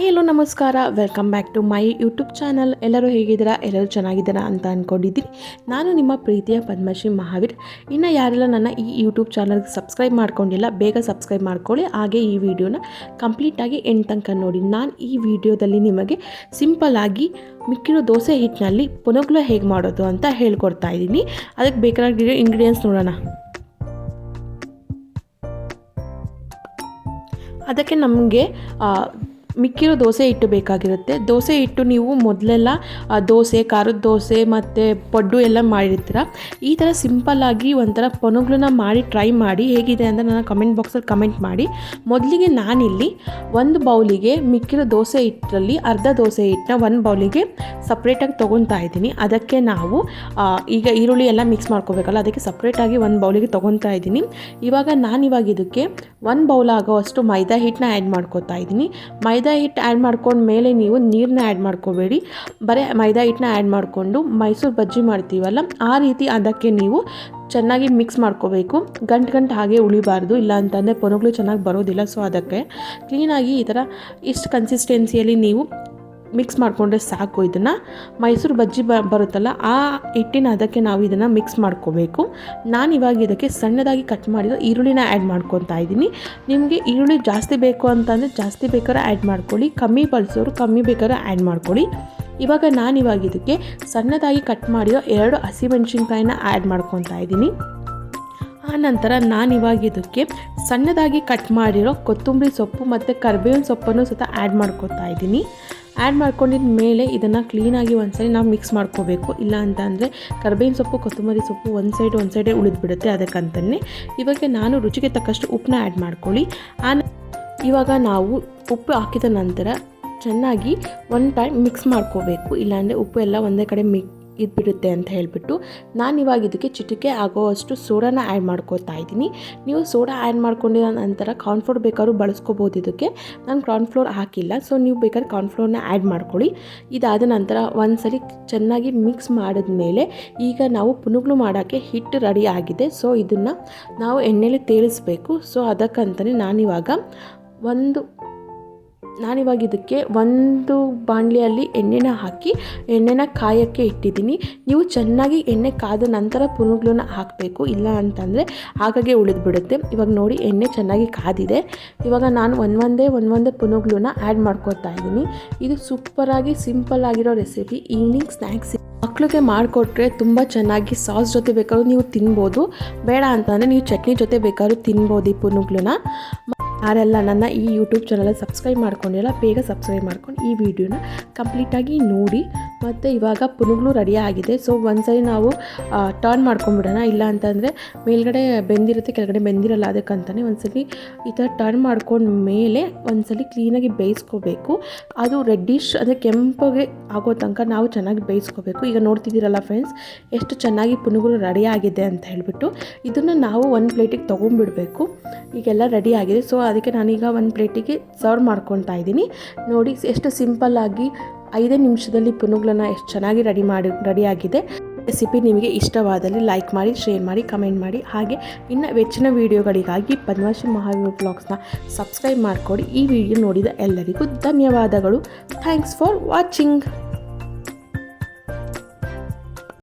Hello, ನಮಸ್ಕಾರ. Welcome back to my YouTube channel ಎಲ್ಲರೂ ಹೇಗಿದ್ದೀರಾ? ಎಲ್ಲರೂ ಚೆನ್ನಾಗಿದ್ದೀರಾ ಅಂತ ಅಂದ್ಕೊಂಡಿದ್ದೀನಿ ನಾನು ನಿಮ್ಮ ಪ್ರೀತಿಯ ಪದ್ಮಶ್ರೀ ಮಹಾವೀರ್. ಇನ್ನು ಯಾರೆಲ್ಲ ನನ್ನ ಈ ಯೂಟ್ಯೂಬ್ ಚಾನಲ್ಗೆ ಸಬ್ಸ್ಕ್ರೈಬ್ ಮಾಡ್ಕೊಂಡಿಲ್ಲ, ಬೇಗ ಸಬ್ಸ್ಕ್ರೈಬ್ ಮಾಡ್ಕೊಳ್ಳಿ. ಹಾಗೆ ಈ ವಿಡಿಯೋನ ಕಂಪ್ಲೀಟಾಗಿ ಎಂಡ್ ತನಕ ನೋಡಿ. ನಾನು ಈ ವಿಡಿಯೋದಲ್ಲಿ ನಿಮಗೆ ಸಿಂಪಲಾಗಿ ಮಿಕ್ಕಿರೋ ದೋಸೆ ಹಿಟ್ಟಿನಲ್ಲಿ ಪುನಗ್ಲ ಹೇಗೆ ಮಾಡೋದು ಅಂತ ಹೇಳ್ಕೊಡ್ತಾ ಇದ್ದೀನಿ. ಅದಕ್ಕೆ ಬೇಕಾಗಿರೋ ಇಂಗ್ರೀಡಿಯೆಂಟ್ಸ್ ನೋಡೋಣ. ಅದಕ್ಕೆ ನಮಗೆ ಮಿಕ್ಕಿರೋ ದೋಸೆ ಹಿಟ್ಟು ಬೇಕಾಗಿರುತ್ತೆ. ದೋಸೆ ಹಿಟ್ಟು ನೀವು ಮೊದಲೆಲ್ಲ ದೋಸೆ, ಖಾರದ ದೋಸೆ ಮತ್ತು ಪಡ್ಡು ಎಲ್ಲ ಮಾಡಿರ್ತೀರ. ಈ ಥರ ಸಿಂಪಲ್ಲಾಗಿ ಒಂಥರ ಪೊನಗ್ಲನ್ನ ಮಾಡಿ ಟ್ರೈ ಮಾಡಿ. ಹೇಗಿದೆ ಅಂತ ನನ್ನ ಕಮೆಂಟ್ ಬಾಕ್ಸಲ್ಲಿ ಕಮೆಂಟ್ ಮಾಡಿ. ಮೊದಲಿಗೆ ನಾನಿಲ್ಲಿ ಒಂದು ಬೌಲಿಗೆ ಮಿಕ್ಕಿರೋ ದೋಸೆ ಹಿಟ್ಟಲ್ಲಿ ಅರ್ಧ ದೋಸೆ ಹಿಟ್ಟನ್ನ ಒಂದು ಬೌಲಿಗೆ ಸಪ್ರೇಟಾಗಿ ತೊಗೊತಾ ಇದ್ದೀನಿ. ಅದಕ್ಕೆ ನಾವು ಈಗ ಈರುಳ್ಳಿ ಎಲ್ಲ ಮಿಕ್ಸ್ ಮಾಡ್ಕೋಬೇಕಲ್ಲ, ಅದಕ್ಕೆ ಸಪ್ರೇಟಾಗಿ ಒಂದು ಬೌಲಿಗೆ ತೊಗೊತಾ ಇದ್ದೀನಿ. ಇವಾಗ ನಾನಿವಾಗ ಇದಕ್ಕೆ ಒಂದು ಬೌಲ್ ಆಗೋವಷ್ಟು ಮೈದಾ ಹಿಟ್ಟನ್ನ ಆ್ಯಡ್ ಮಾಡ್ಕೋತಾ ಇದ್ದೀನಿ. ಮೈದಾ ಹಿಟ್ಟು ಆ್ಯಡ್ ಮಾಡ್ಕೊಂಡ ಮೇಲೆ ನೀವು ನೀರನ್ನ ಆ್ಯಡ್ ಮಾಡ್ಕೋಬೇಡಿ. ಬರೀ ಮೈದಾ ಹಿಟ್ಟನ್ನ ಆ್ಯಡ್ ಮಾಡಿಕೊಂಡು ಮೈಸೂರು ಬಜ್ಜಿ ಮಾಡ್ತೀವಲ್ಲ, ಆ ರೀತಿ ಅದಕ್ಕೆ ನೀವು ಚೆನ್ನಾಗಿ ಮಿಕ್ಸ್ ಮಾಡ್ಕೋಬೇಕು. ಗಂಟು ಗಂಟು ಹಾಗೆ ಉಳಿಬಾರ್ದು, ಇಲ್ಲ ಅಂತಂದರೆ ಪೊನಗಳು ಚೆನ್ನಾಗಿ ಬರೋದಿಲ್ಲ. ಸೊ ಅದಕ್ಕೆ ಕ್ಲೀನಾಗಿ ಈ ಥರ ಇಷ್ಟು ಕನ್ಸಿಸ್ಟೆನ್ಸಿಯಲ್ಲಿ ನೀವು ಮಿಕ್ಸ್ ಮಾಡಿಕೊಂಡ್ರೆ ಸಾಕು ಇದನ್ನು. ಮೈಸೂರು ಬಜ್ಜಿ ಬ, ಬರುತ್ತಲ್ಲ, ಆ ಹಿಟ್ಟಿನ ಅದಕ್ಕೆ ನಾವು ಇದನ್ನು ಮಿಕ್ಸ್ ಮಾಡ್ಕೋಬೇಕು. ನಾನು ಇವಾಗ ಇದಕ್ಕೆ ಸಣ್ಣದಾಗಿ ಕಟ್ ಮಾಡಿರೋ ಈರುಳ್ಳಿನ ಆ್ಯಡ್ ಮಾಡ್ಕೊತಾ ಇದ್ದೀನಿ. ನಿಮಗೆ ಈರುಳ್ಳಿ ಜಾಸ್ತಿ ಬೇಕು ಅಂತಂದರೆ ಜಾಸ್ತಿ ಬೇಕಾದ್ರೆ ಆ್ಯಡ್ ಮಾಡ್ಕೊಳ್ಳಿ. ಕಮ್ಮಿ ಬಳಸೋರು ಕಮ್ಮಿ ಬೇಕಾದ್ರೆ ಆ್ಯಡ್ ಮಾಡ್ಕೊಳ್ಳಿ. ಇವಾಗ ನಾನು ಇವಾಗ ಇದಕ್ಕೆ ಸಣ್ಣದಾಗಿ ಕಟ್ ಮಾಡಿರೋ ಎರಡು ಹಸಿಮೆಣ್ಸಿನ್ಕಾಯಿನ ಆ್ಯಡ್ ಮಾಡ್ಕೊತಾ ಇದ್ದೀನಿ. ಆ ನಂತರ ನಾನು ಇವಾಗ ಇದಕ್ಕೆ ಸಣ್ಣದಾಗಿ ಕಟ್ ಮಾಡಿರೋ ಕೊತ್ತಂಬರಿ ಸೊಪ್ಪು ಮತ್ತು ಕರ್ಬೇವಿನ ಸೊಪ್ಪನ್ನು ಸಹ ಆ್ಯಡ್ ಮಾಡ್ಕೊತಾ ಇದ್ದೀನಿ. ಆ್ಯಡ್ ಮಾಡ್ಕೊಂಡಿದ ಮೇಲೆ ಇದನ್ನು ಕ್ಲೀನಾಗಿ ಒಂದ್ಸರಿ ನಾವು ಮಿಕ್ಸ್ ಮಾಡ್ಕೋಬೇಕು. ಇಲ್ಲ ಅಂತ ಅಂದರೆ ಕರಿಬೇವಿನ ಸೊಪ್ಪು, ಕೊತ್ತಂಬರಿ ಸೊಪ್ಪು ಒಂದು ಸೈಡ್ ಒಂದು ಸೈಡೇ ಉಳಿದ್ಬಿಡುತ್ತೆ ಅದಕ್ಕಂತಲೇ ಇವಾಗ ನಾನು ರುಚಿಗೆ ತಕ್ಕಷ್ಟು ಉಪ್ಪನ್ನ ಆ್ಯಡ್ ಮಾಡ್ಕೊಳ್ಳಿ. ಆ ಇವಾಗ ನಾವು ಉಪ್ಪು ಹಾಕಿದ ನಂತರ ಚೆನ್ನಾಗಿ ಒನ್ ಟೈಮ್ ಮಿಕ್ಸ್ ಮಾಡ್ಕೋಬೇಕು. ಇಲ್ಲಾಂದರೆ ಉಪ್ಪು ಎಲ್ಲ ಒಂದೇ ಕಡೆ ಮಿಕ್ ಇದ್ಬಿಡುತ್ತೆ ಅಂತ ಹೇಳಿಬಿಟ್ಟು ನಾನು ಇವಾಗ ಇದಕ್ಕೆ ಚಿಟಿಕೆ ಆಗೋವಷ್ಟು ಸೋಡಾನ ಆ್ಯಡ್ ಮಾಡ್ಕೋತಾ ಇದ್ದೀನಿ. ನೀವು ಸೋಡಾ ಆ್ಯಡ್ ಮಾಡ್ಕೊಂಡಿರೋ ನಂತರ ಕಾರ್ನ್ಫ್ಲೋರ್ ಬೇಕಾದ್ರೂ ಬಳಸ್ಕೋಬೋದು ಇದಕ್ಕೆ. ನಾನು ಕಾರ್ನ್ಫ್ಲೋರ್ ಹಾಕಿಲ್ಲ ಸೊ ನೀವು ಬೇಕಾದ್ರೆ ಕಾರ್ನ್ಫ್ಲೋರ್ನ ಆ್ಯಡ್ ಮಾಡ್ಕೊಳ್ಳಿ. ಇದಾದ ನಂತರ ಒಂದ್ಸರಿ ಚೆನ್ನಾಗಿ ಮಿಕ್ಸ್ ಮಾಡಿದ ಮೇಲೆ ಈಗ ನಾವು ಪುನುಗ್ಲು ಮಾಡೋಕ್ಕೆ ಹಿಟ್ಟು ರೆಡಿ ಆಗಿದೆ. ಸೊ ಇದನ್ನು ನಾವು ಎಣ್ಣೆಲಿ ತೇಳಿಸ್ಬೇಕು ಸೊ ಅದಕ್ಕಂತಲೇ ನಾನಿವಾಗ ಒಂದು ನಾನಿವಾಗ ಇದಕ್ಕೆ ಒಂದು ಬಾಣಲಿಯಲ್ಲಿ ಎಣ್ಣೆನ ಹಾಕಿ ಎಣ್ಣೆನ ಕಾಯೋಕ್ಕೆ ಇಟ್ಟಿದ್ದೀನಿ. ನೀವು ಚೆನ್ನಾಗಿ ಎಣ್ಣೆ ಕಾದ ನಂತರ ಪುನುಗ್ಲೂನ ಹಾಕಬೇಕು. ಇಲ್ಲ ಅಂತಂದರೆ ಹಾಗಾಗಿ ಉಳಿದ್ಬಿಡುತ್ತೆ. ಇವಾಗ ನೋಡಿ ಎಣ್ಣೆ ಚೆನ್ನಾಗಿ ಕಾದಿದೆ. ಇವಾಗ ನಾನು ಒಂದೊಂದೇ ಒಂದೊಂದೇ ಪುನುಗ್ಲೂನ ಆ್ಯಡ್ ಮಾಡ್ಕೊತಾ ಇದ್ದೀನಿ. ಇದು ಸೂಪರಾಗಿ ಸಿಂಪಲ್ ಆಗಿರೋ ರೆಸಿಪಿ ಈವ್ನಿಂಗ್ ಸ್ನ್ಯಾಕ್ಸ್ ಮಕ್ಳಿಗೆ ಮಾಡಿಕೊಟ್ರೆ ತುಂಬ ಚೆನ್ನಾಗಿ ಸಾಸ್ ಜೊತೆ ಬೇಕಾದ್ರೂ ನೀವು ತಿನ್ಬೋದು. ಬೇಡ ಅಂತಂದರೆ ನೀವು ಚಟ್ನಿ ಜೊತೆ ಬೇಕಾದ್ರೂ ತಿನ್ಬೋದು ಈ ಪುನುಗ್ಲನ್ನ ಯಾರೆಲ್ಲ ನನ್ನ ಈ ಯೂಟ್ಯೂಬ್ ಚಾನಲಲ್ಲಿ ಸಬ್ಸ್ಕ್ರೈಬ್ ಮಾಡ್ಕೊಂಡಿಲ್ಲ ಬೇಗ ಸಬ್ಸ್ಕ್ರೈಬ್ ಮಾಡ್ಕೊಂಡು ಈ ವಿಡಿಯೋನ ಕಂಪ್ಲೀಟಾಗಿ ನೋಡಿ. ಮತ್ತು ಇವಾಗ ಪುನುಗ್ಲು ರೆಡಿ ಆಗಿದೆ. ಸೊ ಒಂದ್ಸರಿ ನಾವು ಟರ್ನ್ ಮಾಡ್ಕೊಂಬಿಡೋಣ ಇಲ್ಲ ಅಂತಂದರೆ ಮೇಲ್ಗಡೆ ಬೆಂದಿರುತ್ತೆ, ಕೆಳಗಡೆ ಬೆಂದಿರಲ್ಲ ಅದಕ್ಕಂತಲೇ ಒಂದ್ಸಲಿ ಈ ಥರ ಟರ್ನ್ ಮಾಡ್ಕೊಂಡ ಮೇಲೆ ಒಂದ್ಸಲಿ ಕ್ಲೀನಾಗಿ ಬೇಯಿಸ್ಕೋಬೇಕು. ಅದು ರೆಡ್ಡಿಶ್ ಅಂದರೆ ಕೆಂಪಗೆ ಆಗೋ ತನಕ ನಾವು ಚೆನ್ನಾಗಿ ಬೇಯಿಸ್ಕೋಬೇಕು. ಈಗ ನೋಡ್ತಿದ್ದೀರಲ್ಲ ಫ್ರೆಂಡ್ಸ್ ಎಷ್ಟು ಚೆನ್ನಾಗಿ ಪುನುಗುಲು ರೆಡಿ ಆಗಿದೆ ಅಂತ ಹೇಳಿಬಿಟ್ಟು ಇದನ್ನು ನಾವು ಒಂದು ಪ್ಲೇಟಿಗೆ ತೊಗೊಂಡ್ಬಿಡಬೇಕು. ಈಗೆಲ್ಲ ರೆಡಿ ಆಗಿದೆ. ಸೊ ಅದಕ್ಕೆ ನಾನೀಗ ಒಂದು ಪ್ಲೇಟಿಗೆ ಸರ್ವ್ ಮಾಡ್ಕೊತಾ ಇದ್ದೀನಿ. ನೋಡಿ, ಎಷ್ಟು ಸಿಂಪಲ್ಲಾಗಿ ಐದೇ ನಿಮಿಷದಲ್ಲಿ ಪುನುಗ್ಲನ್ನ ಎಷ್ಟು ಚೆನ್ನಾಗಿ ರೆಡಿ ಮಾಡಿ, ರೆಡಿಯಾಗಿದೆ. ರೆಸಿಪಿ ನಿಮಗೆ ಇಷ್ಟವಾದಲ್ಲಿ ಲೈಕ್ ಮಾಡಿ, ಶೇರ್ ಮಾಡಿ, ಕಮೆಂಟ್ ಮಾಡಿ. ಹಾಗೆ ಇನ್ನು ಹೆಚ್ಚಿನ ವೀಡಿಯೋಗಳಿಗಾಗಿ ಪದ್ಮಶ್ರೀ ಮಹಾವೀರ್ ಬ್ಲಾಗ್ಸ್ನ ಸಬ್ಸ್ಕ್ರೈಬ್ ಮಾಡಿಕೊಡಿ. ಈ ವಿಡಿಯೋ ನೋಡಿದ ಎಲ್ಲರಿಗೂ ಧನ್ಯವಾದಗಳು. Thanks for watching.